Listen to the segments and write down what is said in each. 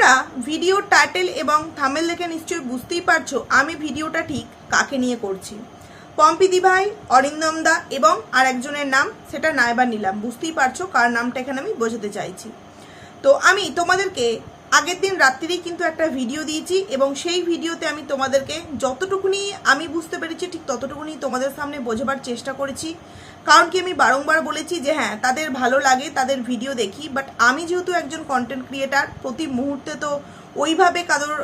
তোমরা video title এবং থামেল দেখে নিশ্চয়ই বুঝতেই পারছ আমি ভিডিওটা ঠিক কাকে নিয়ে করছি। পম্পিদি ভাই অরিন্দম দা এবং আর একজনের নাম, সেটা নাইবার নিলাম। বুঝতেই পারছ কার নামটা এখানে আমি বোঝাতে চাইছি। তো আমি তোমাদেরকে আগের দিন রাত্রিরেই কিন্তু একটা ভিডিও দিয়েছি এবং সেই ভিডিওতে আমি তোমাদেরকে যতটুকুনি আমি বুঝতে পেরেছি, ঠিক ততটুকুনি তোমাদের সামনে বোঝাবার চেষ্টা করেছি। কারণ কি আমি বারংবার বলেছি যে হ্যাঁ তাদের ভালো লাগে, তাদের ভিডিও দেখি বাট আমি যেহেতু একজন কন্টেন্ট ক্রিয়েটার প্রতি মুহূর্তে তো ওইভাবে কারোর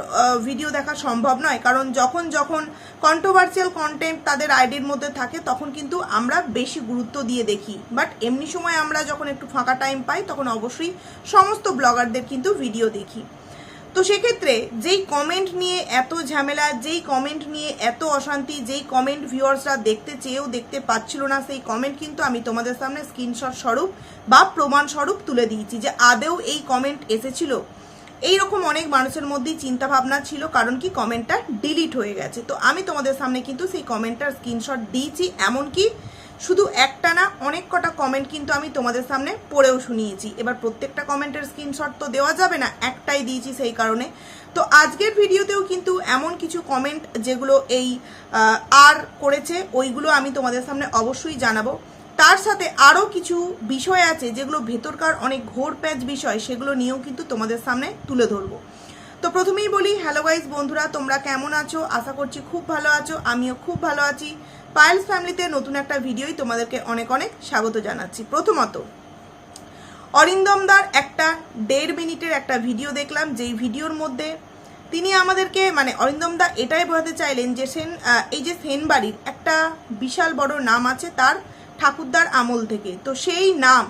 ভিডিও দেখা সম্ভব নয়। কারণ যখন যখন কন্ট্রোভার্সিয়াল কন্টেন্ট তাদের আইডির মধ্যে থাকে, তখন কিন্তু আমরা বেশি গুরুত্ব দিয়ে দেখি। বাট এমনি সময় আমরা যখন একটু ফাঁকা টাইম পাই, তখন অবশ্যই সমস্ত ব্লগারদের কিন্তু ভিডিও দেখি। তো সেক্ষেত্রে যেই কমেন্ট নিয়ে এত ঝামেলা, যেই কমেন্ট নিয়ে এত অশান্তি, যেই কমেন্ট ভিউয়ার্সরা দেখতে চেয়েও দেখতে পাচ্ছিল না, সেই কমেন্ট কিন্তু আমি তোমাদের সামনে স্ক্রিনশট স্বরূপ বা প্রমাণ স্বরূপ তুলে দিয়েছি যে আদেও এই কমেন্ট এসেছিল। এই রকম অনেক মানুষের মধ্যেই চিন্তা ভাবনা ছিল, কারণ কি কমেন্টটা ডিলিট হয়ে গেছে। তো আমি তোমাদের সামনে কিন্তু সেই কমেন্টটার স্ক্রিনশট দিয়েছি, এমনকি শুধু একটা না, অনেক কটা কমেন্ট কিন্তু আমি তোমাদের সামনে পড়েও শুনিয়েছি। এবার প্রত্যেকটা কমেন্টের স্ক্রিনশট তো দেওয়া যাবে না, একটাই দিয়েছি সেই কারণে। তো আজকের ভিডিওতেও কিন্তু এমন কিছু কমেন্ট যেগুলো এই আর করেছে, ওইগুলো আমি তোমাদের সামনে অবশ্যই জানাব। তার সাথে আরও কিছু বিষয় আছে যেগুলো ভেতরকার অনেক ঘোর প্যাচ বিষয়, সেগুলো নিয়েও কিন্তু তোমাদের সামনে তুলে ধরবো। তো প্রথমেই বলি হ্যালো গাইজ বন্ধুরা, তোমরা কেমন আছো? আশা করছি খুব ভালো আছো, আমিও খুব ভালো আছি। পায়েলস ফ্যামিলিতে নতুন একটা ভিডিওই তোমাদেরকে অনেক অনেক স্বাগত জানাচ্ছি। প্রথমত অরিন্দমদার একটা দেড় মিনিটের একটা ভিডিও দেখলাম, যেই ভিডিওর মধ্যে তিনি আমাদেরকে মানে অরিন্দমদা এটাই বোঝাতে চাইলেন যে সেন এই যে সেনবাড়ির একটা বিশাল বড় নাম আছে তার ঠাকুরদার আমল থেকে। তো সেই নাম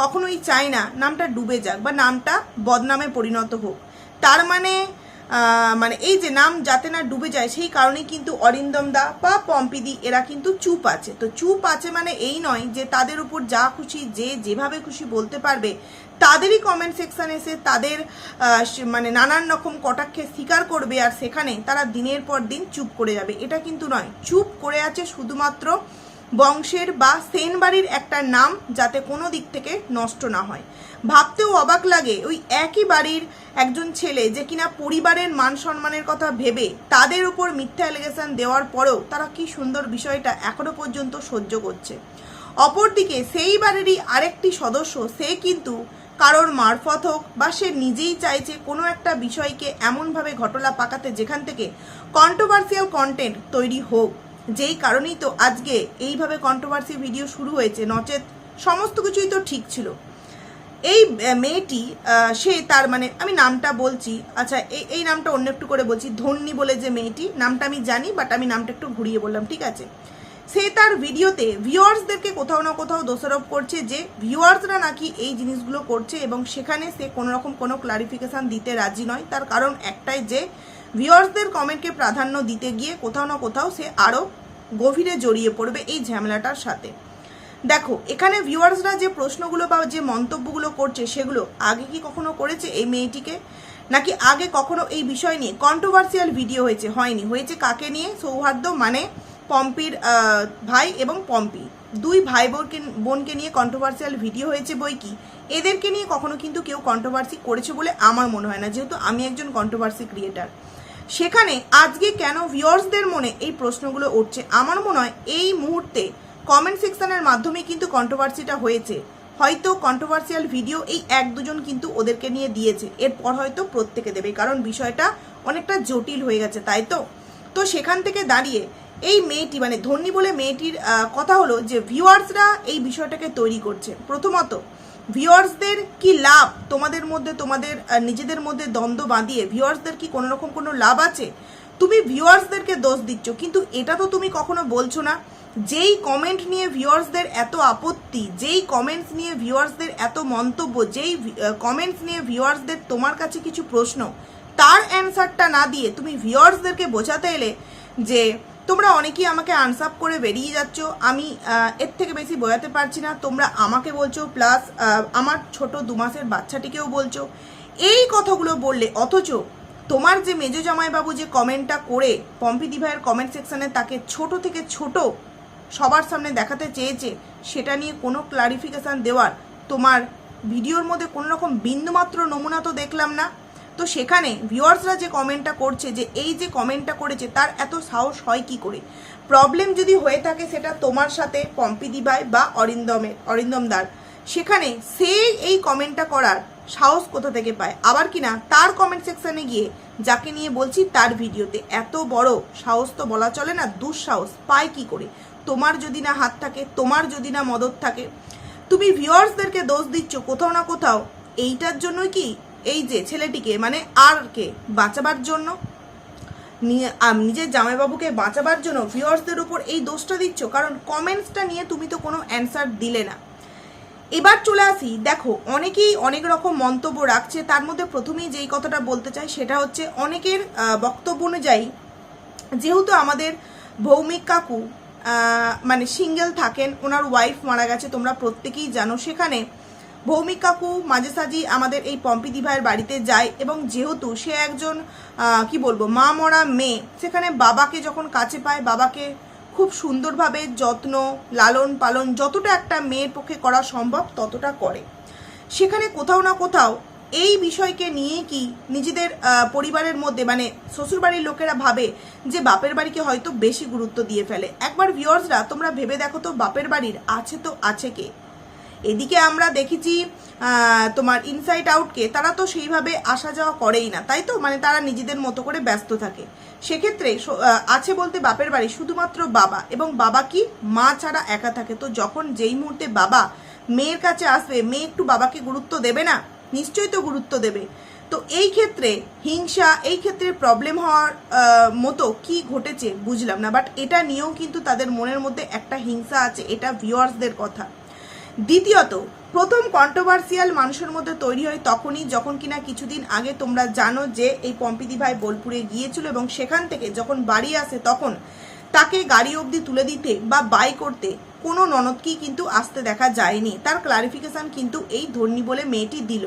কখনোই চায় না, নামটা ডুবে যাক বা নামটা বদনামে পরিণত হোক। তার মানে মানে এই যে নাম যাতে না ডুবে যায়, সেই কারণেই কিন্তু অরিন্দম দা বা পম্পিদি এরা কিন্তু চুপ আছে। তো চুপ আছে মানে এই নয় যে তাদের উপর যা খুশি, যে যেভাবে খুশি বলতে পারবে, তাদেরই কমেন্ট সেকশন এসে তাদের মানে নানান রকম কটাক্ষে স্বীকার করবে আর সেখানে তারা দিনের পর দিন চুপ করে যাবে। এটা কিন্তু নয়। চুপ করে আছে শুধুমাত্র বংশের বা সেন বাড়ির একটা নাম যাতে কোনো দিক থেকে নষ্ট না হয়। ভাবতেও অবাক লাগে ওই একই বাড়ির একজন ছেলে যে কিনা পরিবারের মান সম্মানের কথা ভেবে তাদের উপর মিথ্যা অ্যালিগেশন দেওয়ার পরেও তারা কি সুন্দর বিষয়টা এখনও পর্যন্ত সহ্য করছে। অপরদিকে সেই বাড়িরই আরেকটি সদস্য, সে কিন্তু কারোর মারফত হোক বা সে নিজেই চাইছে কোনো একটা বিষয়কে এমনভাবে ঘটনা পাকাতে যেখান থেকে কন্ট্রোভার্সিয়াল কন্টেন্ট তৈরি হোক। যেই কারণেই তো আজকে এইভাবে কন্ট্রোভার্সি ভিডিও শুরু হয়েছে, নচেত সমস্ত কিছুই তো ঠিক ছিল। এই মেয়েটি সে তার মানে আমি নামটা বলছি আচ্ছা এই এই নামটা অন্য একটু করে বলছি, ধন্যী বলে যে মেয়েটি, নামটা আমি জানি বাট আমি নামটা একটু ঘুরিয়ে বললাম, ঠিক আছে? সে তার ভিডিওতে ভিউয়ার্সদেরকে কোথাও না কোথাও দোষারোপ করছে যে, ভিউয়ার্সরা নাকি এই জিনিসগুলো করছে এবং সেখানে সে কোনো রকম কোনো ক্লারিফিকেশন দিতে রাজি নয়। তার কারণ একটাই যে, ভিউয়ার্সদের কমেন্টকে প্রাধান্য দিতে গিয়ে কোথাও না কোথাও সে আরও গভীরে জড়িয়ে পড়বে এই ঝামেলাটার সাথে। দেখো, এখানে ভিউয়ার্সরা যে প্রশ্নগুলো বা যে মন্তব্যগুলো করছে, সেগুলো আগে কি কখনো করেছে এই মেয়েটিকে? নাকি আগে কখনো এই বিষয় নিয়ে কন্ট্রোভার্সিয়াল ভিডিও হয়েছে, হয়নি। হয়েছে কাকে নিয়ে? সৌহার্দ্য মানে পম্পির ভাই এবং পম্পি। দুই ভাই বোনকে বোনকে নিয়ে কন্ট্রোভার্সিয়াল ভিডিও হয়েছে বই কি? এদেরকে নিয়ে কখনো কিন্তু কেউ কন্ট্রোভার্সি করেছে বলে আমার মনে হয় না, যেহেতু আমি একজন কন্ট্রোভার্সি ক্রিয়েটার সেখানে আজকে কেন ভিউয়ার্সদের মনে এই প্রশ্নগুলো উঠছে? আমার মনে হয় এই মুহূর্তে কমেন্ট সেকশনের মাধ্যমে কিন্তু কন্ট্রোভার্সিটা হয়েছে। হয়তো কন্ট্রোভার্সিয়াল ভিডিও এই এক দুজন কিন্তু ওদেরকে নিয়ে দিয়েছে। এরপর হয়তো প্রত্যেকে দেবে, কারণ বিষয়টা অনেকটা জটিল হয়ে গেছে, তাই তো? তো সেখান থেকে দাঁড়িয়ে এই মেয়েটি মানে ধন্যী বলে মেয়েটির কথা হলো যে ভিউয়ার্সরা এই বিষয়টাকে তৈরি করছে। প্রথমত ভিউয়ার্সদের কি লাভ? তোমাদের মধ্যে, তোমাদের নিজেদের মধ্যে দ্বন্দ্ব বাঁধিয়ে ভিউয়ার্সদের কি কোনো রকম কোনো লাভ আছে? তুমি ভিউয়ার্সদেরকে দোষ দিচ্ছ, কিন্তু এটা তো তুমি কখনো বলছো না। যেই কমেন্ট নিয়ে ভিউয়ার্সদের এত আপত্তি, যেই কমেন্টস নিয়ে ভিউয়ার্সদের এত মন্তব্য, যেই কমেন্টস নিয়ে ভিউয়ার্সদের তোমার কাছে কিছু প্রশ্ন, তার অ্যান্সারটা না দিয়ে তুমি ভিউয়ার্সদেরকে বোঝাতে এলে যে তোমরা অনেকেই আমাকে আনসাপ করে বেরিয়ে যাচ্ছ, আমি এর থেকে বেশি বোঝাতে পারছি না, তোমরা আমাকে বলছো প্লাস আমার ছোট দু মাসের বাচ্চাটিকেও বলছো। এই কথাগুলো বললে অথচ তোমার যে মেজ জামাইবাবু যে কমেন্টটা করে পম্পি দিভাইয়ের কমেন্ট সেকশানে তাকে ছোট থেকে ছোট সবার সামনে দেখাতে চেয়েছে, সেটা নিয়ে কোনো ক্লারিফিকেশান দেওয়ার তোমার ভিডিওর মধ্যে কোনো রকম বিন্দুমাত্র নমুনা তো দেখলাম না। তো সেখানে ভিউয়ার্সরা যে কমেন্টটা করছে, যে এই যে কমেন্টটা করেছে, তার এত সাহস হয় কি করে? প্রবলেম যদি হয়ে থাকে, সেটা তোমার সাথে পম্পি দিভাই বা অরিন্দমের, অরিন্দমদার। সেখানে সে এই কমেন্টটা করার সাহস কোথা থেকে পায়? আবার কিনা তার কমেন্ট সেকশনে গিয়ে যাকে নিয়ে বলছি তার ভিডিওতে এত বড় সাহস তো বলা চলে না, দুঃসাহস। পায় কি করে? তোমার যদি না হাত থাকে, তোমার যদি না মদত থাকে, তুমি ভিউয়ার্সদেরকে দোষ দিচ্ছ কোথাও না কোথাও, এইটার জন্যই কি এই যে ছেলেটিকে মানে আর কে বাঁচাবার জন্য? নিজের জামাইবাবুকে বাঁচাবার জন্য ভিউয়ার্সদের উপর এই দোষটা দিচ্ছ? কারণ কমেন্টসটা নিয়ে তুমি তো কোনো অ্যান্সার দিলে না। এবার চলে আসি, দেখো, অনেকেই অনেক রকম মন্তব্য রাখছে, তার মধ্যে প্রথমেই যেই কথাটা বলতে চাই সেটা হচ্ছে অনেকের বক্তব্য অনুযায়ী যেহেতু আমাদের ভৌমিক কাকু মানে সিঙ্গেল থাকেন, ওনার ওয়াইফ মারা গেছে, তোমরা প্রত্যেকেই জানো, সেখানে ভৌমিক কাকু মাঝে সাঝি আমাদের এই পম্পি দিভাইয়ের বাড়িতে যায় এবং যেহেতু সে একজন কি বলব, মা মরা মেয়ে, সেখানে বাবাকে যখন কাছে পায়, বাবাকে খুব সুন্দরভাবে যত্ন, লালন পালন যতটা একটা মেয়ের পক্ষে করা সম্ভব ততটা করে। সেখানে কোথাও না কোথাও এই বিষয়কে নিয়ে কি নিজেদের পরিবারের মধ্যে মানে শ্বশুরবাড়ির লোকেরা ভাবে যে বাপের বাড়িকে হয়তো বেশি গুরুত্ব দিয়ে ফেলে। একবার ভিউয়ার্সরা তোমরা ভেবে দেখো তো বাপের বাড়ির আছে তো আছে কে? এদিকে আমরা দেখেছি তোমার ইনসাইড আউটকে তারা তো সেইভাবে আসা যাওয়া করেই না, তাই তো? মানে তারা নিজেদের মতো করে ব্যস্ত থাকে। সেক্ষেত্রে আছে বলতে বাপের বাড়ি শুধুমাত্র বাবা এবং বাবা কি মা ছাড়া একা থাকে। তো যখন যেই মুহূর্তে বাবা মেয়ের কাছে আসবে, মেয়ে একটু বাবাকে গুরুত্ব দেবে না? নিশ্চয়ই তো গুরুত্ব দেবে। তো এই ক্ষেত্রে হিংসা, এই ক্ষেত্রে প্রবলেম হওয়ার মতো কি ঘটেছে বুঝলাম না বাট এটা নিয়েও কিন্তু তাদের মনের মধ্যে একটা হিংসা আছে, এটা ভিউয়ার্সদের কথা। দ্বিতীয়ত, প্রথম কন্ট্রোভার্সিয়াল মানুষের মধ্যে তৈরি হয় তখনই যখন কিনা কিছুদিন আগে তোমরা জানো যে এই পম্পিদি ভাই বোলপুরে গিয়েছিল এবং সেখান থেকে যখন বাড়ি আসে তখন তাকে গাড়ি অবধি তুলে দিতে বা বাই করতে কোনো ননদকেই কিন্তু আসতে দেখা যায়নি। তার ক্লারিফিকেশন কিন্তু এই ধর্নী বলে মেয়েটি দিল।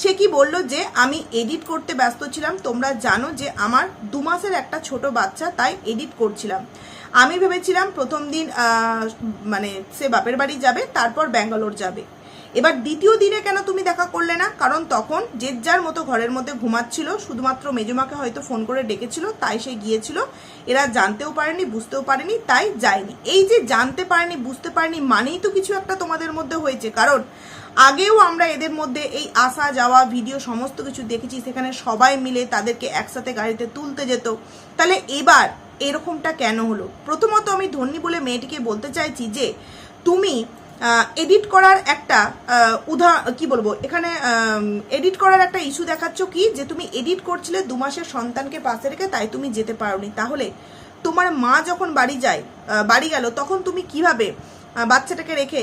সে কি বলল যে, আমি এডিট করতে ব্যস্ত ছিলাম। তোমরা জানো যে আমার দু মাসের একটা ছোট বাচ্চা, তাই এডিট করছিলাম। আমি ভেবেছিলাম প্রথম দিন মানে সে বাপের বাড়ি যাবে, তারপর ব্যাঙ্গালোর যাবে। এবার দ্বিতীয় দিনে কেন তুমি দেখা করলে না? কারণ তখন যে যার মতো ঘরের মধ্যে ঘুমাচ্ছিল, শুধুমাত্র মেজমাকে হয়তো ফোন করে ডেকেছিল, তাই সে গিয়েছিল। এরা জানতেও পারেনি, বুঝতেও পারেনি, তাই যায়নি। এই যে জানতে পারেনি, বুঝতে পারেনি মানেই তো কিছু একটা তোমাদের মধ্যে হয়েছে। কারণ আগেও আমরা এদের মধ্যে এই আসা, যাওয়া, ভিডিও সমস্ত কিছু দেখেছি, সেখানে সবাই মিলে তাদেরকে একসাথে গাড়িতে তুলতে যেত। তাহলে এবার এরকমটা কেন হলো? প্রথমত আমি ধন্যী বলে মেয়েটিকে বলতে চাইছি যে, তুমি এডিট করার একটা উদাহ কি বলব, এখানে এডিট করার একটা ইস্যু দেখাচ্ছ কি? যে তুমি এডিট করছিলে দু মাসের সন্তানকে পাশে রেখে তাই তুমি যেতে পারোনি। তাহলে তোমার মা যখন বাড়ি যায় বাড়ি গেল, তখন তুমি কীভাবে বাচ্চাটাকে রেখে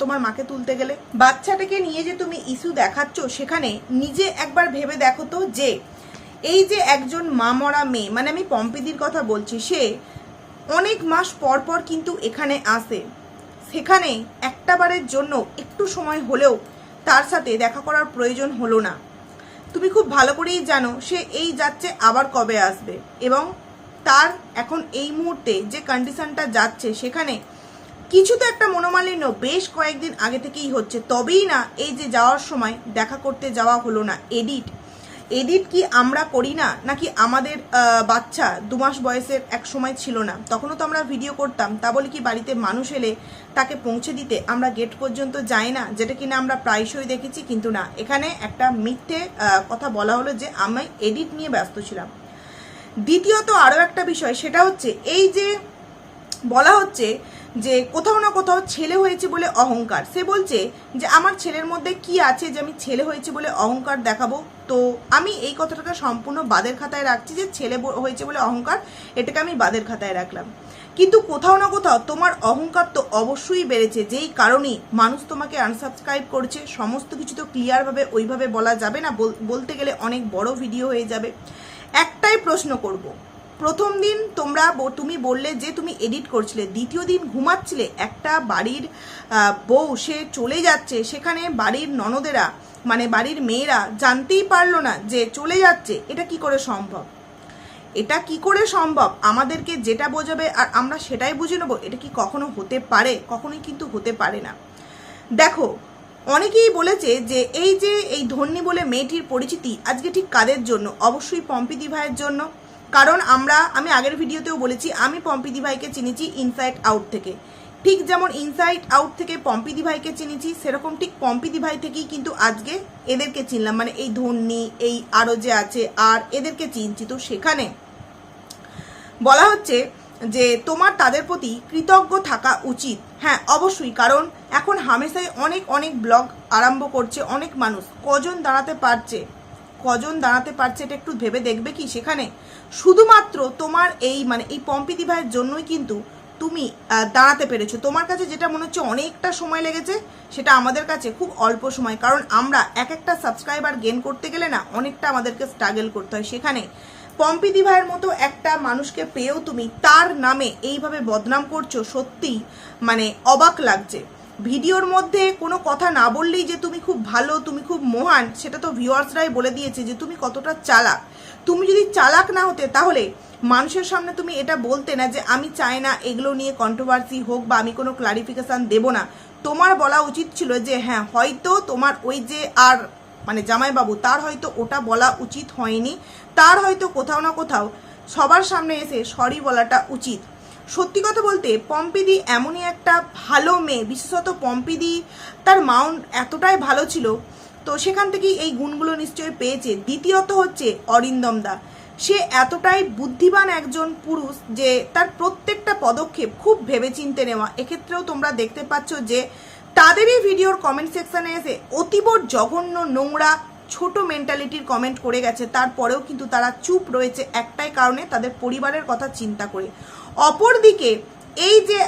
তোমার মাকে তুলতে গেলে? বাচ্চাটাকে নিয়ে যে তুমি ইস্যু দেখাচ্ছ, সেখানে নিজে একবার ভেবে দেখো তো যে এই যে একজন মা মরা মেয়ে মানে আমি পম্পিদির কথা বলছি, সে অনেক মাস পর পর কিন্তু এখানে আসে। সেখানে একটা বারের জন্য একটু সময় হলেও তার সাথে দেখা করার প্রয়োজন হলো না। তুমি খুব ভালো করেই জানো, সে এই যাচ্ছে আবার কবে আসবে এবং তার এখন এই মুহূর্তে যে কন্ডিশনটা যাচ্ছে, সেখানে কিছু তো একটা মনোমালিন্য বেশ কয়েকদিন আগে থেকেই হচ্ছে। তবেই না, এই যে যাওয়ার সময় দেখা করতে যাওয়া হলো না এডিট এডিট কি আমরা করি না? নাকি আমাদের বাচ্চা দু মাস বয়সের এক সময় ছিল না? তখনও তো আমরা ভিডিও করতাম। তা বলে কি বাড়িতে মানুষ এলে তাকে পৌঁছে দিতে আমরা গেট পর্যন্ত যাই না? যেটা কিনা আমরা প্রায়শই দেখেছি, কিন্তু না। এখানে একটা মিথ্যে কথা বলা হলো যে আমি এডিট নিয়ে ব্যস্ত ছিলাম। দ্বিতীয়ত আরও একটা বিষয়, সেটা হচ্ছে এই যে বলা হচ্ছে যে কোথাও না কোথাও ছেলে হয়েছে বলে অহংকার। সে বলছে যে, আমার ছেলের মধ্যে কি আছে যে আমি ছেলে হয়েছে বলে অহংকার দেখাবো? তো আমি এই কথাটাকে সম্পূর্ণ বাদের খাতায় রাখছি যে, ছেলে হয়েছে বলে অহংকার, এটাকে আমি বাদের খাতায় রাখলাম। কিন্তু কোথাও না কোথাও তোমার অহংকার তো অবশ্যই বেড়েছে। যেই কারণেই মানুষ তোমাকে আনসাবস্ক্রাইব করছে, সমস্ত কিছু তো ক্লিয়ারভাবে ওইভাবে বলা যাবে না। বল- বলতে গেলে অনেক বড় ভিডিও হয়ে যাবে। একটাই প্রশ্ন করব প্রথম দিন তোমরা তুমি বললে যে তুমি এডিট করছিলে, দ্বিতীয় দিন ঘুমাচ্ছিলে, একটা বাড়ির বউ সে চলে যাচ্ছে, সেখানে বাড়ির ননদেরা মানে বাড়ির মেয়েরা জানতেই পারল না যে চলে যাচ্ছে, এটা কি করে সম্ভব? এটা কি করে সম্ভব? আমাদেরকে যেটা বোঝাবে আর আমরা সেটাই বুঝে নেব, এটা কি কখনো হতে পারে? কখনোই কিন্তু হতে পারে না। দেখো, অনেকেই বলেছে যে এই যে এই ধন্যী বলে মেয়েটির পরিচিতি আজকে ঠিক কাদের জন্য? অবশ্যই পম্পিদি ভাইয়ের জন্য। কারণ আমরা, আমি আগের ভিডিওতেও বলেছি, আমি পম্পিদি ভাইকে চিনেছি ইনসাইড আউট থেকে। ঠিক যেমন ইনসাইড আউট থেকে পম্পিদি ভাইকে চিনেছি, সেরকম ঠিক পম্পিদি ভাই থেকেই কিন্তু আজকে এদেরকে চিনলাম। মানে এই ধন্যী এই আরও যে আছে, আর এদেরকে চিনছি। তো সেখানে বলা হচ্ছে যে, তোমার তাদের প্রতি কৃতজ্ঞ থাকা উচিত। হ্যাঁ অবশ্যই, কারণ এখন হামেশাই অনেক অনেক ব্লগ আরম্ভ করছে, অনেক মানুষ। কজন দাঁড়াতে পারছে? কজন দাঁড়াতে পারছে এটা একটু ভেবে দেখবে কি সেখানে? শুধুমাত্র তোমার এই মানে এই পম্পিদি ভাইয়ের জন্যই কিন্তু তুমি দাঁড়াতে পেরেছ। তোমার কাছে যেটা মনে হচ্ছে অনেকটা সময় লেগেছে, সেটা আমাদের কাছে খুব অল্প সময়। কারণ আমরা এক একটা সাবস্ক্রাইবার গেন করতে গেলে না অনেকটা আমাদেরকে স্ট্রাগল করতে হয় সেখানে। পম্পিদি ভাইয়ের মতো একটা মানুষকে পেয়েও তুমি তার নামে এইভাবে বদনাম করছ সত্যি মানে অবাক লাগছে। ভিডিওর মধ্যে কোনো কথা না বললেই যে তুমি খুব ভালো, তুমি খুব মহান, সেটা তো ভিউয়ার্সরাই বলে দিয়েছে যে তুমি কতটা চালাক। তুমি যদি চালাক না হতে তাহলে মানুষের সামনে তুমি এটা বলতে না যে আমি চাই না এগুলো নিয়ে কন্ট্রোভার্সি হোক বা আমি কোনো ক্লারিফিকেশান দেব না। তোমার বলা উচিত ছিল যে হ্যাঁ হয়তো তোমার ওই যে আর মানে জামাইবাবু, তার হয়তো ওটা বলা উচিত হয়নি। তার হয়তো কোথাও না কোথাও সবার সামনে এসে সরি বলাটা উচিত। সত্যি কথা বলতে, পম্পিদি এমনই একটা ভালো মেয়ে। বিশেষত পম্পিদি তার মাউন্ট এতটাই ভালো ছিল, তো সেখান থেকেই এই গুণগুলো নিশ্চয়ই পেয়েছে। দ্বিতীয়ত হচ্ছে অরিন্দম দা। সে এতটাই বুদ্ধিমান একজন পুরুষ যে তার প্রত্যেকটা পদক্ষেপ খুব ভেবেচিন্তে নেওয়া। এক্ষেত্রেও তোমরা দেখতে পাচ্ছ যে তাদেরই ভিডিওর কমেন্ট সেকশানে এসে অতীব জঘন্য নোংরা ছোট মেন্টালিটির কমেন্ট করে গেছে। তারপরেও কিন্তু তারা চুপ রয়েছে একটাই কারণে তাদের পরিবারের কথা চিন্তা করে। অপরদিকে, এই যে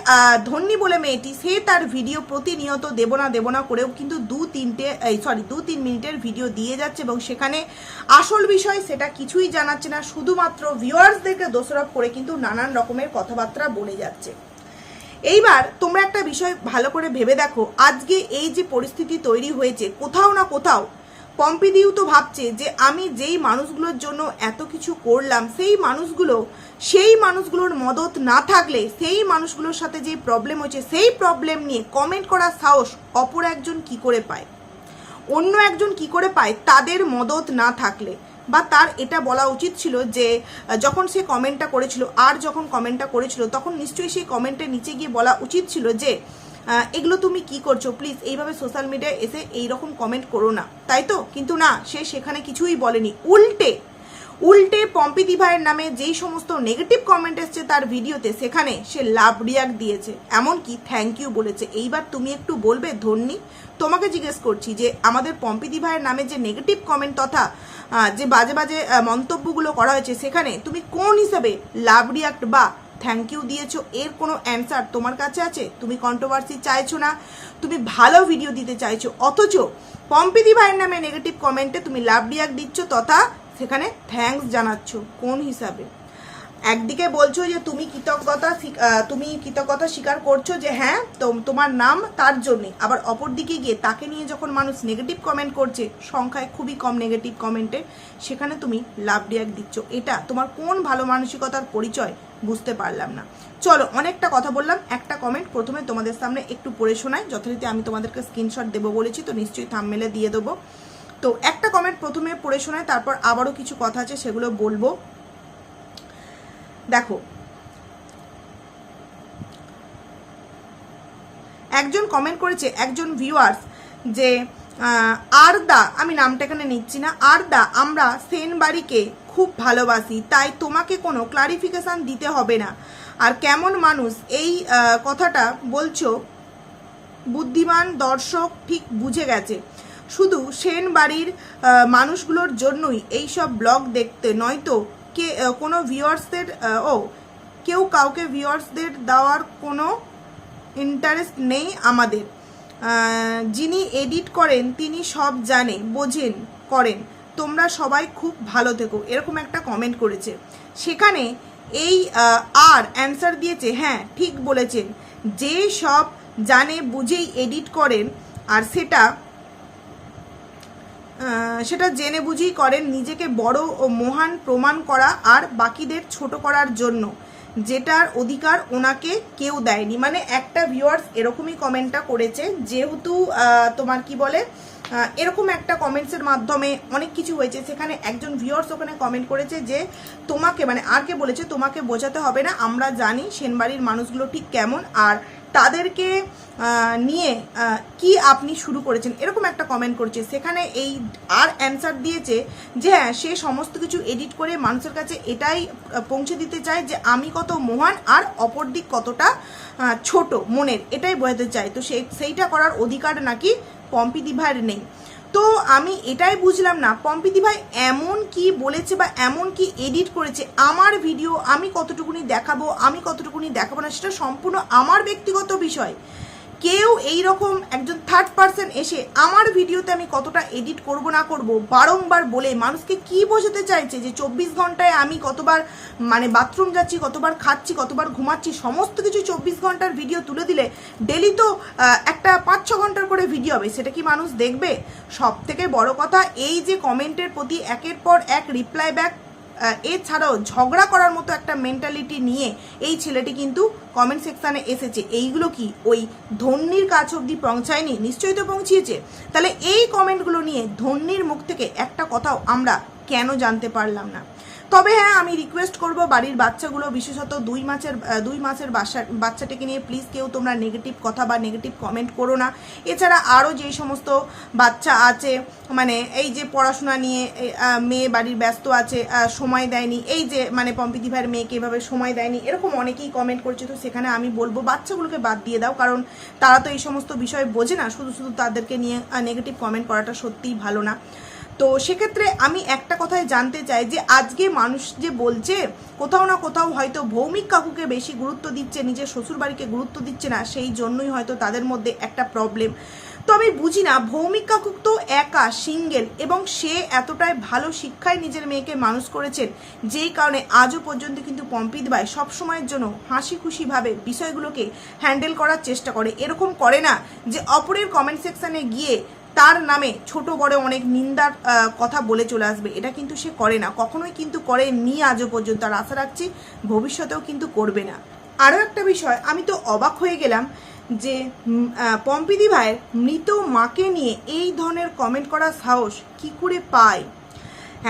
ধন্যী বলে মেয়েটি, সে তার ভিডিও প্রতিনিয়ত দেব না দেব না করেও কিন্তু দু তিনটে সরি দু তিন মিনিটের ভিডিও দিয়ে যাচ্ছে এবং সেখানে আসল বিষয় সেটা কিছুই জানাচ্ছে না। শুধুমাত্র ভিউয়ার্সদেরকে দোষারোপ করে কিন্তু নানান রকমের কথাবার্তা বলে যাচ্ছে। এইবার তোমরা একটা বিষয় ভালো করে ভেবে দেখো, আজকে এই যে পরিস্থিতি তৈরি হয়েছে, কোথাও না কোথাও পম্পিদিও তো ভাবছে যে আমি যেই মানুষগুলোর জন্য এত কিছু করলাম, সেই মানুষগুলো, সেই মানুষগুলোর মদত না থাকলে, সেই মানুষগুলোর সাথে যে প্রবলেম হয়েছে, সেই প্রবলেম নিয়ে কমেন্ট করার সাহস অপর একজন কি করে পায়? অন্য একজন কি করে পায় তাদের মদত না থাকলে? বা তার এটা বলা উচিত ছিল যে যখন সে কমেন্টটা করেছিল, আর যখন কমেন্টটা করেছিল, তখন নিশ্চয়ই সেই কমেন্টের নিচে গিয়ে বলা উচিত ছিল যে এগুলো তুমি কি করছ? প্লিজ এইভাবে সোশ্যাল মিডিয়ায় এসে এই রকম কমেন্ট করো না। তাই তো? কিন্তু না, সে সেখানে কিছুই বলেনি। উল্টে উল্টে পম্পিদি ভাইয়ের নামে যেই সমস্ত নেগেটিভ কমেন্ট এসছে তার ভিডিওতে, সেখানে সে লাভ রিয়াক্ট দিয়েছে। এমনকি থ্যাংক ইউ বলেছে। এইবার তুমি একটু বলবে ধন্যী তোমাকে জিজ্ঞেস করছি যে, আমাদের পম্পিদি ভাইয়ের নামে যে নেগেটিভ কমেন্ট তথা যে বাজে বাজে মন্তব্যগুলো করা হয়েছে, সেখানে তুমি কোন হিসাবে লাভ রিয়াক্ট বা থ্যাংক ইউ দিয়েছ। এর কোনো অ্যান্সার তোমার কাছে আছে? তুমি কন্ট্রোভার্সি চাইছো না। তুমি ভালো ভিডিও দিতে চাইছো। অথচ পম্পিদি ভাইয়ের নামে নেগেটিভ কমেন্টে তুমি লাভ রিয়াক দিচ্ছ তথা সেখানে থ্যাংকস জানাচ্ছ। কোন হিসাবে? একদিকে বলছো যে তুমি কৃতজ্ঞতা তুমি কৃতজ্ঞতা স্বীকার করছ যে হ্যাঁ তোমার নাম তার জন্যে। আবার অপর দিকে গিয়ে তাকে নিয়ে যখন মানুষ নেগেটিভ কমেন্ট করছে, সংখ্যায় খুবই কম নেগেটিভ কমেন্টে সেখানে তুমি লাভ রিয়াক্ট দিচ্ছ। এটা তোমার কোন ভালো মানসিকতার পরিচয় বুঝতে পারলাম না। চলো, অনেকটা কথা বললাম, একটা কমেন্ট প্রথমে তোমাদের সামনে একটু পড়ে শোনাই। যথারীতি আমি তোমাদেরকে স্ক্রিনশট দেবো বলেছি, তো নিশ্চয়ই থামমেলে দিয়ে দেবো। তো একটা কমেন্ট প্রথমে পড়ে শোনায় তারপর আবারও কিছু কথা আছে, সেগুলো বলব। দেখো। একজন কমেন্ট করেছে একজন ভিউয়ার্স যে আহ, আরদা আমি নামটা এখানে নিচ্ছি না আরদা আমরা সেন বাড়িকে খুব ভালোবাসি তাই তোমাকে কোনো ক্লারিফিকেশান দিতে হবে না। আর কেমন মানুষ এই কথাটা বলছো বুদ্ধিমান দর্শক ঠিক বুঝে গেছে। শুধু সেন বাড়ির মানুষগুলোর জন্যই এই সব ব্লগ দেখতে নয়তো কে কোনো ভিউয়ার্সদের ও, কেউ কাউকে ভিউয়ার্সদের দেওয়ার কোনো ইন্টারেস্ট নেই আমাদের। যিনি এডিট করেন, তিনি সব জানে, বোঝেন, করেন। তোমরা সবাই খুব ভালো থেকো, এরকম একটা কমেন্ট করেছে। সেখানে এই আর অ্যান্সার দিয়েছে হ্যাঁ ঠিক বলেছেন। যে সব জানে, বুঝেই এডিট করেন, আর সেটা সেটা জেনে বুঝেই করেন নিজেকে বড় ও মহান প্রমাণ করা আর বাকিদের ছোট করার জন্য। যেটার অধিকার ওনাকে কেউ দেয়নি। মানে একটা ভিউয়ার্স এরকমই কমেন্টটা করেছে, যেহেতু তোমার কি বলে এরকম একটা কমেন্টসের মাধ্যমে অনেক কিছু হয়েছে। সেখানে একজন ভিউয়ার্স ওখানে কমেন্ট করেছে যে, তোমাকে মানে আর কে বলেছে, তোমাকে বোঝাতে হবে না, আমরা জানি সেনবাড়ির মানুষগুলো ঠিক কেমন, আর তাদেরকে নিয়ে কি আপনি শুরু করেছেন? এরকম একটা কমেন্ট করেছে। সেখানে এই আর অ্যান্সার দিয়েছে যে হ্যাঁ সে সমস্ত কিছু এডিট করে মানুষের কাছে এটাই পৌঁছে দিতে চায় যে, আমি কত মহান আর অপর দিক কতটা ছোট মনের। এটাই বোঝাতে চায়। তো সেই সেইটা করার অধিকার নাকি পম্পিদি ভাইয়ের নেই। তো আমি এটাই বুঝলাম না পম্পিদি ভাই এমন কি বলেছে বা এমন কি এডিট করেছে, আমার ভিডিও আমি কতটুকুনি দেখাবো, আমি কতটুকুনি দেখাবো না, সেটা সম্পূর্ণ আমার ব্যক্তিগত বিষয়। কেউ এই রকম একজন থার্ড পার্সন এসে আমার ভিডিওতে আমি কতটা এডিট করব না করব বারংবার বলে মানুষকে কি বোঝাতে চাইছে যে চব্বিশ ঘন্টায় আমি কতবার মানে বাথরুম যাচ্ছি, কতবার খাচ্ছি, কতবার ঘুমাচ্ছি, সমস্ত কিছু চব্বিশ ঘণ্টার ভিডিও তুলে দিলে ডেলি তো একটা পাঁচ ছ ঘণ্টার করে ভিডিও হবে। সেটা কি মানুষ দেখবে? সব থেকে বড় কথা, এই যে কমেন্টের প্রতি একের পর এক রিপ্লাই ব্যাক এছাড়াও ঝগড়া করার মতো একটা মেন্টালিটি নিয়ে এই ছেলেটি কিন্তু কমেন্ট সেকশানে এসেছে। এইগুলো কি? ওই ধন্যির কাছ অব্দি পৌঁছায়নি? নিশ্চয়ই তো পৌঁছিয়েছে। তাহলে এই কমেন্টগুলো নিয়ে ধন্যির মুখ থেকে একটা কথাও আমরা কেন জানতে পারলাম না? তবে হ্যাঁ আমি রিকোয়েস্ট করব বাড়ির বাচ্চাগুলো, বিশেষত দুই মাসের দুই মাসের বাচ্চা বাচ্চাটাকে নিয়ে প্লিজ কেউ তোমরা নেগেটিভ কথা বা নেগেটিভ কমেন্ট করো না। এছাড়া আরও যেই সমস্ত বাচ্চা আছে মানে এই যে পড়াশোনা নিয়ে মেয়ে বাড়ির ব্যস্ত আছে সময় দেয়নি, এই যে মানে পম্পিদি ভাইয়ের মেয়েকে এভাবে সময় দেয়নি, এরকম অনেকেই কমেন্ট করছে। তো সেখানে আমি বলব, বাচ্চাগুলোকে বাদ দিয়ে দাও, কারণ তারা তো এই সমস্ত বিষয় বোঝে না, শুধু শুধু তাদেরকে নিয়ে নেগেটিভ কমেন্ট করাটা সত্যিই ভালো না। তো সেক্ষেত্রে আমি একটা কথাই জানতে চাই যে আজকে মানুষ যে বলছে, কোথাও না কোথাও হয়তো ভৌমিক কাকুকে বেশি গুরুত্ব দিচ্ছে, নিজের শ্বশুরবাড়িকে গুরুত্ব দিচ্ছে না, সেই জন্যই হয়তো তাদের মধ্যে একটা প্রবলেম তো আমি বুঝি না, ভৌমিক কাকু তো একা সিঙ্গেল এবং সে এতটাই ভালো শিক্ষায় নিজের মেয়েকে মানুষ করেছেন, যেই কারণে আজও পর্যন্ত কিন্তু পম্পিত ভাই সবসময়ের জন্য হাসি খুশিভাবে বিষয়গুলোকে হ্যান্ডেল করার চেষ্টা করে। এরকম করে না যে অপরের কমেন্ট সেকশনে গিয়ে তার নামে ছোট বড় অনেক নিন্দার কথা বলে চলে আসবে। এটা কিন্তু সে করে না। কখনোই কিন্তু করে নি আজও পর্যন্ত। আর আশা রাখছি ভবিষ্যতেও কিন্তু করবে না। আরও একটা বিষয়, আমি তো অবাক হয়ে গেলাম যে পম্পিদি ভাইয়ের মৃত মাকে নিয়ে এই ধরনের কমেন্ট করার সাহস কি করে পায়?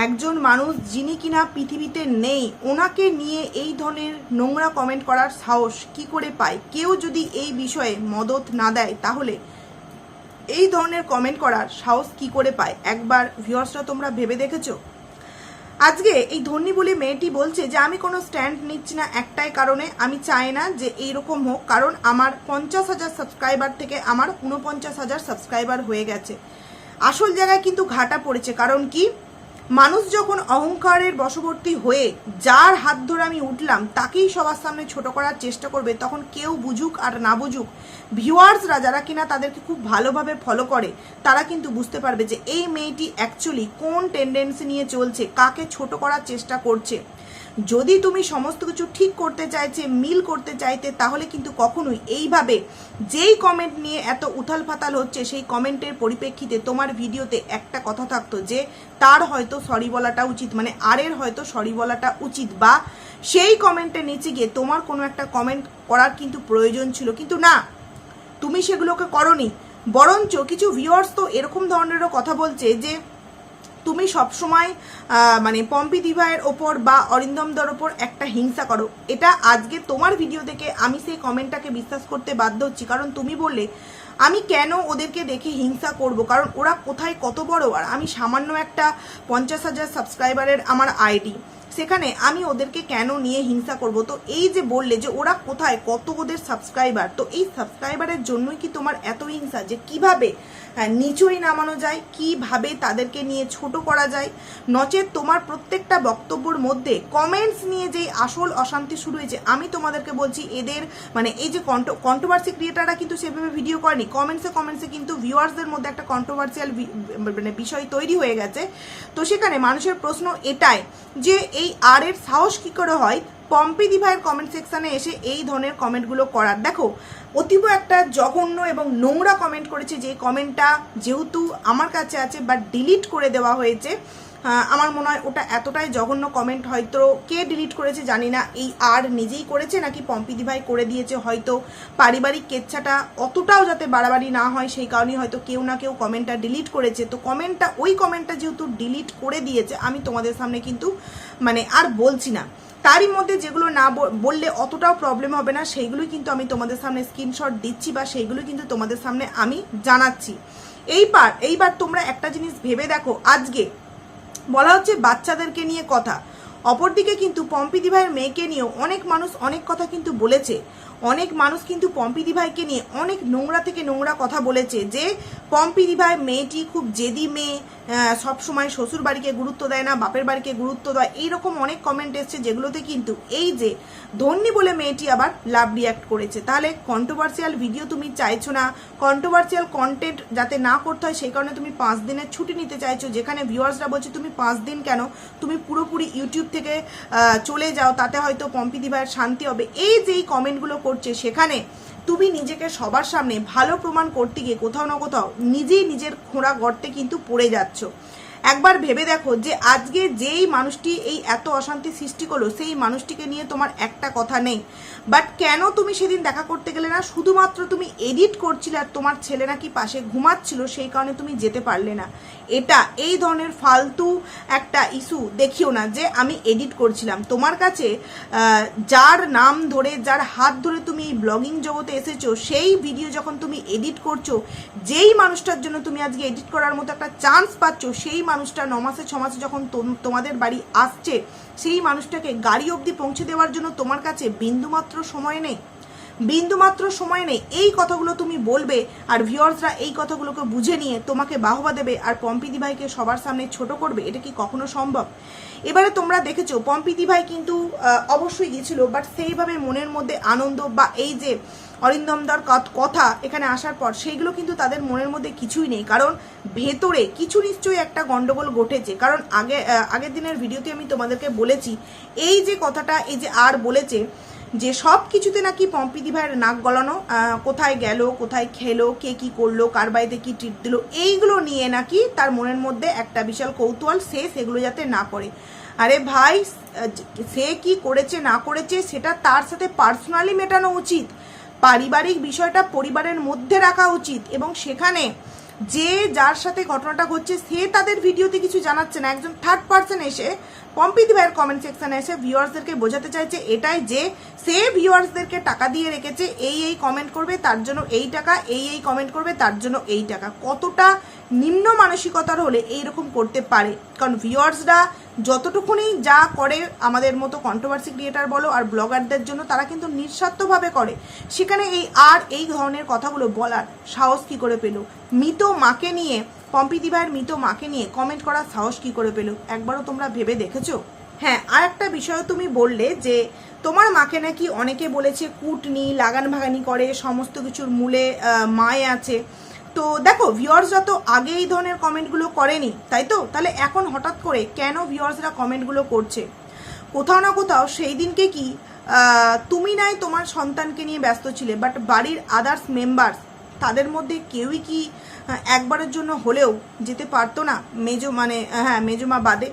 একজন মানুষ যিনি কিনা পৃথিবীতে নেই, ওনাকে নিয়ে এই ধরনের নোংরা কমেন্ট করার সাহস কি করে পায়? কেউ যদি এই বিষয়ে মদত না দেয়, তাহলে এই ধরনের কমেন্ট করার সাহস কি করে পায়? একবার ভিউয়ার্সরা তোমরা ভেবে দেখেছ? আজকে এই ধন্যী বলে মেয়েটি বলছে যে, আমি কোনো স্ট্যান্ড নিচ্ছি না একটাই কারণে। আমি চাই না যে এইরকম হোক। কারণ আমার পঞ্চাশ হাজার সাবস্ক্রাইবার থেকে আমার উনপঞ্চাশ হাজার সাবস্ক্রাইবার হয়ে গেছে। আসল জায়গায় কিন্তু ঘাটা পড়েছে। কারণ কি? মানুষ যখন অহংকারের বশবর্তী হয়ে যার হাত ধরে আমি উঠলাম, তাকেই সবার সামনে ছোট করার চেষ্টা করবে, তখন কেউ বুঝুক আর না বুঝুক। ভিউয়ার্সরা যারা কিনা তাদেরকে খুব ভালোভাবে ফলো করে, তারা কিন্তু বুঝতে পারবে যে এই মেয়েটি অ্যাকচুয়ালি কোন টেন্ডেন্সি নিয়ে চলছে, কাকে ছোট করার চেষ্টা করছে। যদি তুমি সমস্ত কিছু ঠিক করতে চাইছে, মিল করতে চাইতে, তাহলে কিন্তু কখনোই এইভাবে যেই কমেন্ট নিয়ে এত উথাল ফাতাল হচ্ছে, সেই কমেন্টের পরিপ্রেক্ষিতে তোমার ভিডিওতে একটা কথা থাকতো যে, তার হয়তো সরি বলাটা উচিত মানে আরের হয়তো সরি বলাটা উচিত, বা সেই কমেন্টের নিচে গিয়ে তোমার কোনো একটা কমেন্ট করার কিন্তু প্রয়োজন ছিল। কিন্তু না, তুমি সেগুলোকে করনি। বরঞ্চ কিছু ভিউয়ার্স তো এরকম ধরনেরও কথা বলছে যে তুমি সবসময় মানে পম্পি দিভাইয়ের ওপর বা অরিন্দম দর ওপর একটা হিংসা করো। এটা আজকে তোমার ভিডিও দেখে আমি সেই কমেন্টটাকে বিশ্বাস করতে বাধ্য হচ্ছি। কারণ তুমি বললে, আমি কেন ওদেরকে দেখে হিংসা করব? কারণ ওরা কোথায় কত বড়? আর আমি সামান্য একটা পঞ্চাশ হাজার সাবস্ক্রাইবারের আমার আইডি সেখানে আমি ওদেরকে কেন নিয়ে হিংসা করব? তো এই যে বললে যে ওরা কোথায় কত ওদের সাবস্ক্রাইবার তো এই সাবস্ক্রাইবারের জন্যই কি তোমার এত হিংসা? যে কীভাবে নিচুই নামানো যায়, কীভাবে তাদেরকে নিয়ে ছোট করা যায়। নচেত তোমার প্রত্যেকটা বক্তব্যর মধ্যে কমেন্টস নিয়ে যেই আসল অশান্তি শুরু হয়েছে, আমি তোমাদেরকে বলছি, এদের মানে এই যে কন্ট্রোভার্সি ক্রিয়েটাররা কিন্তু সেভাবে ভিডিও করেনি। কমেন্টসে কমেন্টসে কিন্তু ভিউয়ার্সদের মধ্যে একটা কন্ট্রোভার্সিয়াল মানে বিষয় তৈরি হয়ে গেছে। তো সেখানে মানুষের প্রশ্ন এটাই যে, এই আর এর সাহস কি করে হয়? পম্পি দিভাইয়ের কমেন্ট সেকশানে এসে এই ধরনের কমেন্টগুলো করার। দেখো অতীব একটা জঘন্য এবং নোংরা কমেন্ট করেছে যে কমেন্টটা যেহেতু আমার কাছে আছে বাট ডিলিট করে দেওয়া হয়েছে। আমার মনে হয় ওটা এতটাই জঘন্য কমেন্ট হয়তো কে ডিলিট করেছে জানি না। এই আর নিজেই করেছে নাকি পম্পিদি ভাই করে দিয়েছে হয়তো। পারিবারিক কেচ্ছাটা অতটাও যাতে বাড়াবাড়ি না হয় সেই কারণেই হয়তো কেউ না কেউ কমেন্টটা ডিলিট করেছে। তো কমেন্টটা ওই কমেন্টটা যেহেতু ডিলিট করে দিয়েছে, আমি তোমাদের সামনে কিন্তু মানে আর বলছি না। তারই মধ্যে যেগুলো না বললে অতটাও প্রবলেম হবে না, সেইগুলোই কিন্তু আমি তোমাদের সামনে স্ক্রিনশট দিচ্ছি বা সেইগুলো কিন্তু তোমাদের সামনে আমি জানাচ্ছি। এইবার এইবার তোমরা একটা জিনিস ভেবে দেখো, আজকে বলা হচ্ছে বাচ্চাদেরকে নিয়ে কথা। অপরদিকে কিন্তু পম্পিদি ভাইয়ের মেয়েকে নিয়েও অনেক মানুষ অনেক কথা কিন্তু বলেছে। অনেক মানুষ কিন্তু পম্পিদি ভাইকে নিয়ে অনেক নোংরা থেকে নোংরা কথা বলেছে যে পম্পিদি ভাই মেয়েটি খুব জেদি মেয়ে সব সময় শ্বশুর বাড়িকে গুরুত্ব দেয় না, বাপের বাড়িকে গুরুত্ব দেয়, এইরকম অনেক কমেন্ট এসছে যেগুলোতে কিন্তু এই যে ধন্যি বলে মেয়েটি আবার লাভ রিয়াক্ট করেছে। তাহলে কন্ট্রোভার্সিয়াল ভিডিও তুমি চাইছো না? কন্ট্রোভার্সিয়াল কন্টেন্ট যাতে না করতে হয়, সেই কারণে তুমি পাঁচ দিনের ছুটি নিতে চাইছো, যেখানে ভিউয়ার্সরা বলছে, তুমি পাঁচ দিন কেন? তুমি পুরোপুরি ইউটিউব থেকে চলে যাও, তাতে হয়তো পম্পিদি ভাইয়ের শান্তি হবে। এই যেই কমেন্টগুলো করছে সেখানে তুমি নিজেকে সবার সামনে ভালো প্রমাণ করতে গিয়ে কোথাও না কোথাও নিজেই নিজের খোঁড়া গর্তে কিন্তু পড়ে যাচ্ছ। একবার ভেবে দেখো যে আজকে যেই মানুষটি এই এত অশান্তি সৃষ্টি করল, সেই মানুষটিকে নিয়ে তোমার একটা কথা নেই। বাট কেন তুমি সেদিন দেখা করতে গেলে না? শুধুমাত্র তুমি এডিট করছিলে আর তোমার ছেলে নাকি পাশে ঘুমাচ্ছিল, সেই কারণে তুমি যেতে পারলে না। এটা, এই ধরনের ফালতু একটা ইস্যু দেখিও না যে আমি এডিট করছিলাম। তোমার কাছে যার নাম ধরে, যার হাত ধরে তুমি এই ব্লগিং জগতে এসেছ, সেই ভিডিও যখন তুমি এডিট করছ, যেই মানুষটার জন্য তুমি আজকে এডিট করার মতো একটা চান্স পাচ্ছ, সেই মানুষটা ন মাসে, ছ মাসে যখন তোম- তোমাদের বাড়ি আসছে, সেই মানুষটাকে গাড়ি অবধি পৌঁছে দেওয়ার জন্য তোমার কাছে বিন্দুমাত্র সময় নেই। বিন্দুমাত্র সময় নেই। এই কথাগুলো তুমি বলবে আর ভিউয়ার্সরা এই কথাগুলোকে বুঝে নিয়ে তোমাকে বাহবা দেবে আর পম্পিদি ভাইকে সবার সামনে ছোট করবে, এটা কি কখনো সম্ভব? এবারে তোমরা দেখেছ পম্পিদি ভাই কিন্তু অবশ্যই গিয়েছিল বাট সেইভাবে মনের মধ্যে আনন্দ বা এই যে অরিন্দমদার কথা এখানে আসার পর, সেইগুলো কিন্তু তাদের মনের মধ্যে কিছুই নেই। কারণ ভেতরে কিছু নিশ্চয়ই একটা গন্ডগোল ঘটেছে। কারণ আগে আগের দিনের ভিডিওতে আমি তোমাদেরকে বলেছি, এই যে কথাটা, এই যে আর বলেছে যে সব কিছুতে নাকি পম্পিদি ভাইয়ের নাক গলানো কোথায় গেল, কোথায় খেলো, কে কি করল, কার বাড়িতে কি ট্রিট দিল, এইগুলো নিয়ে নাকি তার মনের মধ্যে একটা বিশাল কৌতূহল সে সেগুলো যাতে না করে। আরে ভাই সে কি করেছে, না করেছে, সেটা তার সাথে পার্সোনালি মেটানো উচিত। পারিবারিক বিষয়টা পরিবারের মধ্যে রাখা উচিত এবং সেখানে যে যার সাথে ঘটনাটা ঘটছে, সে তাদের ভিডিওতে কিছু জানাচ্ছে না। একজন থার্ড পার্সন এসে পম্পিদি ভাইয়ের কমেন্ট সেকশনে এসে ভিউয়ার্সদেরকে বোঝাতে চাইছে এটাই যে সে ভিউয়ার্সদেরকে টাকা দিয়ে রেখেছে, এই এই কমেন্ট করবে, তার জন্য এই টাকা, এই এই কমেন্ট করবে, তার জন্য এই টাকা। কতটা নিম্ন মানসিকতার হলে এইরকম করতে পারে? কারণ ভিউয়ার্সরা যতটুকুনি যা করে আমাদের মতো কন্ট্রোভার্সি ক্রিয়েটার বলো আর ব্লগারদের জন্য, তারা কিন্তু নিঃস্বার্থভাবে করে। সেখানে এই আর এই ধরনের কথাগুলো বলার সাহস কি করে পেল? মৃত মাকে নিয়ে পম্পিদি ভাইয়ের মৃত মাকে নিয়ে কমেন্ট করার সাহস কি করে পেল? একবারও তোমরা ভেবে দেখেছ? হ্যাঁ আর একটা বিষয় তুমি বললে যে, তোমার মাকে নাকি অনেকে বলেছে, কুটনি লাগান ভাগানি করে, সমস্ত কিছুর মূলে মায় আছে। তো দেখো ভিউয়ার্সরা তো আগে এই ধরনের কমেন্টগুলো করেনি, তাই তো? তাহলে এখন হঠাৎ করে কেন ভিউয়ার্সরা কমেন্টগুলো করছে? কোথাও না কোথাও সেই দিনকে কি তুমি নাই তোমার সন্তানকে নিয়ে ব্যস্ত ছিলে বাট বাড়ির আদার্স মেম্বার্স তাদের মধ্যে কেউই কি একবারের জন্য হলেও যেতে পারতো না? মেজো মানে হ্যাঁ মেজমা বাদে।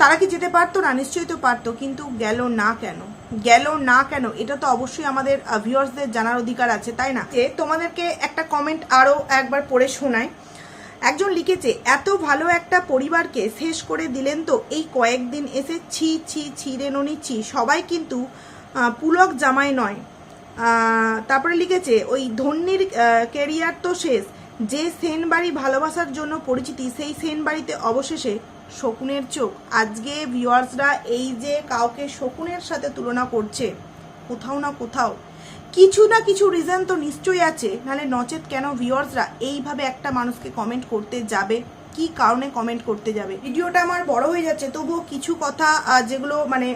তারা কি যেতে পারতো না? নিশ্চয়ই তো পারতো, কিন্তু গেল না কেন? গেল না কেন, এটা তো অবশ্যই আমাদের ভিউয়ার্সদের জানার অধিকার আছে, তাই না? যে তোমাদেরকে একটা কমেন্ট আরও একবার পড়ে শোনায় একজন লিখেছে, এত ভালো একটা পরিবারকে শেষ করে দিলেন তো, এই কয়েকদিন এসে ছি ছি ছি ছিঁড়ে ছি, সবাই কিন্তু পুলক জামাই নয়। তারপরে লিখেছে, ওই ধন্যির ক্যারিয়ার তো শেষ, যে সেন বাড়ি ভালোবাসার জন্য পরিচিতি, সেই সেন বাড়িতে অবশেষে শকুনের চোখ। আজকে ভিউয়ার্সরা এই যে কাউকে শকুনের সাথে তুলনা করছে, কোথাও না কোথাও, কিছু না কিছু রিজন তো নিশ্চয়ই আছে। নাহলে নচেত কেন ভিউয়ার্সরা এইভাবে একটা মানুষকে কমেন্ট করতে যাবে? কি কারণে কমেন্ট করতে যাবে? ভিডিওটা আমার বড় হয়ে যাচ্ছে, তবুও কিছু কথা যেগুলো মানে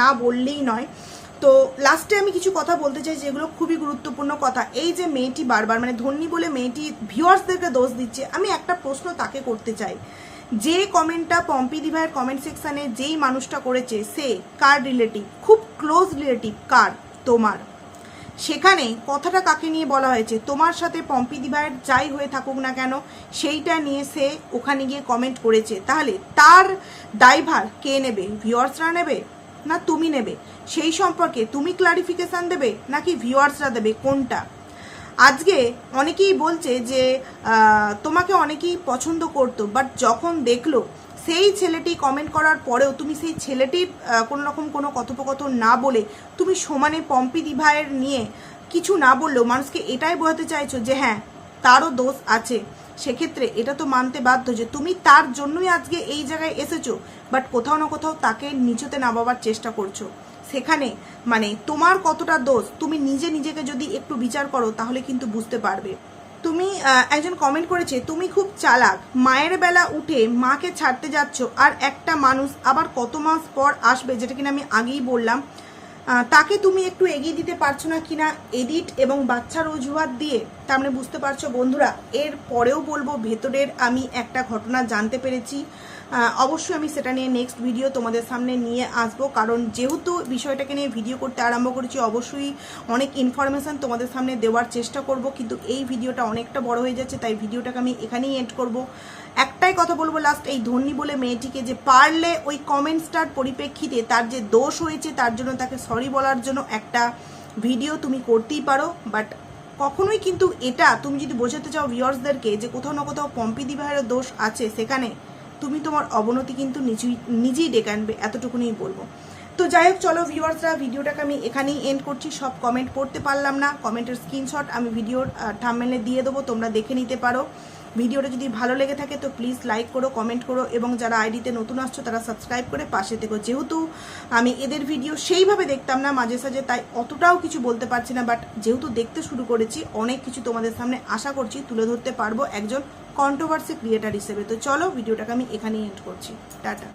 না বললেই নয়। তো লাস্টে আমি কিছু কথা বলতে চাই যেগুলো খুবই গুরুত্বপূর্ণ কথা। এই যে মেয়েটি বারবার মানে ধন্যী বলে মেয়েটি ভিউয়ার্সদেরকে দোষ দিচ্ছে, আমি একটা প্রশ্ন তাকে করতে চাই। যে কমেন্টটা পম্পি দিভাইয়ের কমেন্ট সেকশানে যেই মানুষটা করেছে, সে কার রিলেটিভ খুব ক্লোজ রিলেটিভ কার? তোমার। সেখানে কথাটা কাকে নিয়ে বলা হয়েছে? তোমার সাথে পম্পি দিভাইয়ের যাই হয়ে থাকুক না কেন, সেইটা নিয়ে সে ওখানে গিয়ে কমেন্ট করেছে। তাহলে তার দায়ভার কে নেবে? ভিউয়ার্সরা নেবে না তুমি নেবে? সেই সম্পর্কে তুমি ক্লারিফিকেশান দেবে নাকি ভিউয়ার্সরা দেবে? কোনটা? আজকে অনেকেই বলছে যে তোমাকে অনেকেই পছন্দ করতো বাট যখন দেখল, সেই ছেলেটি কমেন্ট করার পরেও তুমি সেই ছেলেটির কোনো রকম কোনো কথোপকথন না বলে তুমি সমানে পম্পি দিভাইয়ের নিয়ে কিছু না বললেও মানুষকে এটাই বোঝাতে চাইছো যে হ্যাঁ তারও দোষ আছে। সেক্ষেত্রে এটা তো মানতে বাধ্য যে, তুমি তার জন্যই আজকে এই জায়গায় এসেছ বাট কোথাও না কোথাও তাকে নিচুতে নামাবার চেষ্টা করছ। সেখানে মানে তোমার কতটা দোষ, তুমি নিজে নিজেকে যদি একটু বিচার করো, তাহলে কিন্তু বুঝতে পারবে। তুমি একজন কমেন্ট করেছে, তুমি খুব চালাক, মায়ের বেলা উঠে মাকে ছাড়তে যাচ্ছ আর একটা মানুষ আবার কত মাস পর আসবে, যেটা কিনা আমি আগেই বললাম। তাকে তুমি একটু এগিয়ে দিতে পারছ না কিনা, এডিট এবং বাচ্চার অজুহাত দিয়ে? তার মানে বুঝতে পারছ বন্ধুরা, এর পরেও বলব, ভেতরের আমি একটা ঘটনা জানতে পেরেছি। অবশ্যই আমি সেটা নিয়ে নেক্সট ভিডিও তোমাদের সামনে নিয়ে আসব। কারণ যেহেতু বিষয়টাকে নিয়ে ভিডিও করতে আরম্ভ করেছি, অবশ্যই অনেক ইনফরমেশন তোমাদের সামনে দেওয়ার চেষ্টা করব। কিন্তু এই ভিডিওটা অনেকটা বড় হয়ে যাচ্ছে, তাই ভিডিওটাকে আমি এখানেই এন্ড করব। একটাই কথা বলব লাস্ট এই ধন্যি বলে মেয়েটিকে যে পারলে ওই কমেন্টসটার পরিপ্রেক্ষিতে তার যে দোষ হয়েছে, তার জন্য তাকে সরি বলার জন্য একটা ভিডিও তুমি করতেই পারো। বাট কখনোই কিন্তু এটা, তুমি যদি বোঝাতে চাও ভিউয়ার্সদেরকে যে কোথাও না কোথাও পম্পি দিবাহের দোষ আছে সেখানে তুমি তোমার অবনতি কিন্তু নিজেই নিজেই ডেকে আনবে এতটুকুনি বলব। তো যাই হোক, চলো ভিউয়ার্সরা ভিডিওটাকে আমি এখানেই এন্ড করছি। সব কমেন্ট পড়তে পারলাম না কমেন্টের স্ক্রিনশট আমি ভিডিওর থামমেলে দিয়ে দেবো, তোমরা দেখে নিতে পারো। ভিডিওটা যদি ভালো লেগে থাকে তো প্লিজ লাইক করো কমেন্ট করো, এবং যারা আইডিতে নতুন আসছো, তারা সাবস্ক্রাইব করে পাশে থেকো। যেহেতু আমি এদের ভিডিও সেইভাবে দেখতাম না মাঝে সাঝে, তাই অতটাও কিছু বলতে পারছি না বাট যেহেতু দেখতে শুরু করেছি, অনেক কিছু তোমাদের সামনে আশা করছি তুলে ধরতে পারব একজন কন্ট্রোভার্সি ক্রিয়েটার হিসেবে। তো চলো ভিডিওটাকে আমি এখানেই এন্ড করছি। টাটা।